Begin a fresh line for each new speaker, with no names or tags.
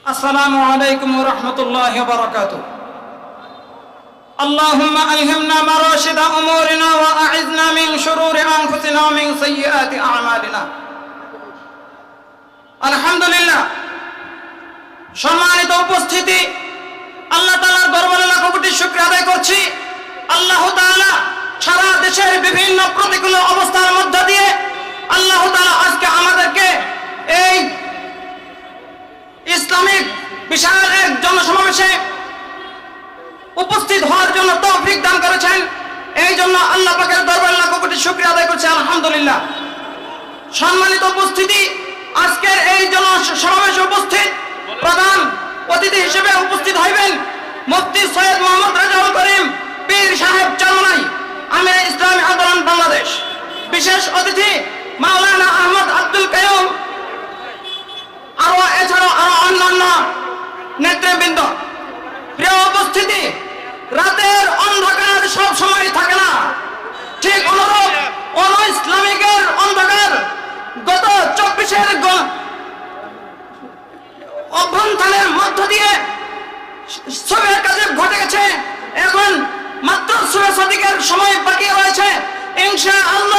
السلام عليكم ورحمة الله وبركاته اللهم ألهمنا مراشد أمورنا وأعذنا من شرور أنفسنا ومن سيئات أعمالنا আলহামদুলিল্লাহ সম্মানিত উপস্থিতি আল্লাহ তালার দরবারে লাখ কোটি শুক্র আদায় করছি আল্লাহ তাআলা সারা দেশের বিভিন্ন প্রতিকূল অবস্থার ইসলামিক বিশাল এক জনসমাবেশে উপস্থিত হওয়ার জন্য তৌফিক দান করেছেন। এই জন্য আল্লাহ পাকের দরবারে লাখ কোটি শুক্র আদায় করছি, আলহামদুলিল্লাহ। সম্মানিত উপস্থিতি, আজকের এই জন সমাবেশে উপস্থিত প্রধান অতিথি হিসেবে উপস্থিত হইবেন মুফতি সৈয়দ মোহাম্মদ রাজাউল করিম, পীর সাহেব চরমনাই, আমির ইসলামী আন্দোলন বাংলাদেশ। বিশেষ অতিথি মাওলানা আহমদ আব্দুল কায়ুম নেতৃবৃন্দ, প্রিয় উপস্থিতি, রাতের অন্ধকার সব সময় থাকে না। ঠিক অনুরূপ অন ইসলামিকের অন্ধকার গত চব্বিশের অভ্যন্তরের মধ্য দিয়ে সবের কাজে ঘটে গেছে। এখন মাত্র সুরে সদিকের সময় বাকি রয়েছে। ইনশা আল্লাহ